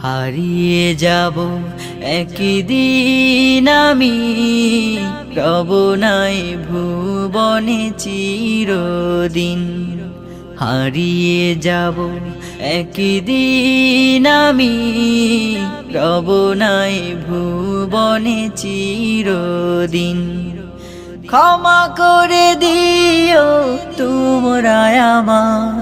হারিয়ে যাব একদিন আমি। রব নাই ভুবনে চিরদিন। হারিয়ে যাব একদিন আমি। রব নাই ভুবনে চিরদিন। ক্ষমা করে দিও তোমরা আমার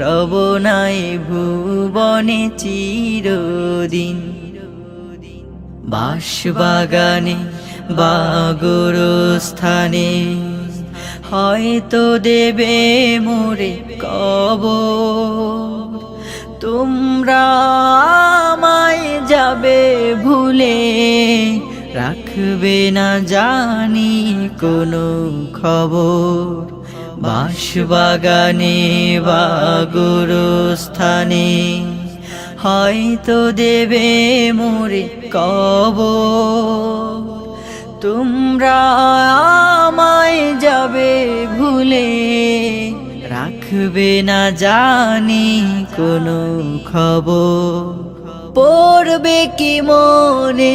রব নাই ভুবনে চিরদিন। বাঁশবাগানে বাগর স্থানে হয়তো দেবে মোরে কব তোমরা আমায় যাবে ভুলে রাখবে না জানি কোনো খবর। বাঁশবাগানে বাগর স্থানে হয়তো দেবে মোরে কব তোমরা আমায় যাবে ভুলে, রাখবে না জানি কোনো খবর। পড়বে কি মনে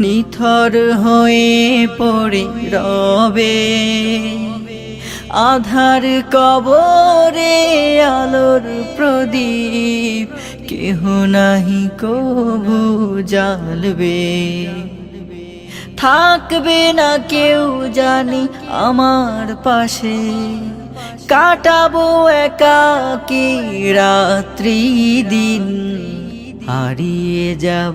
নিথর হয়ে পড়ে রবে। আধার কবরে আলোর প্রদীপ, কেহ নাহি কভু জ্বালবে। থাকবে না কেউ জানি আমার পাশে। কাটাবো একাকি রাত্রি দিন, হারিয়ে যাব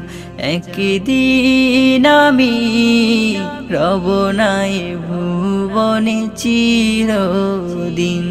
একদিন আমি রব নাই ভুবনে চিরদিন।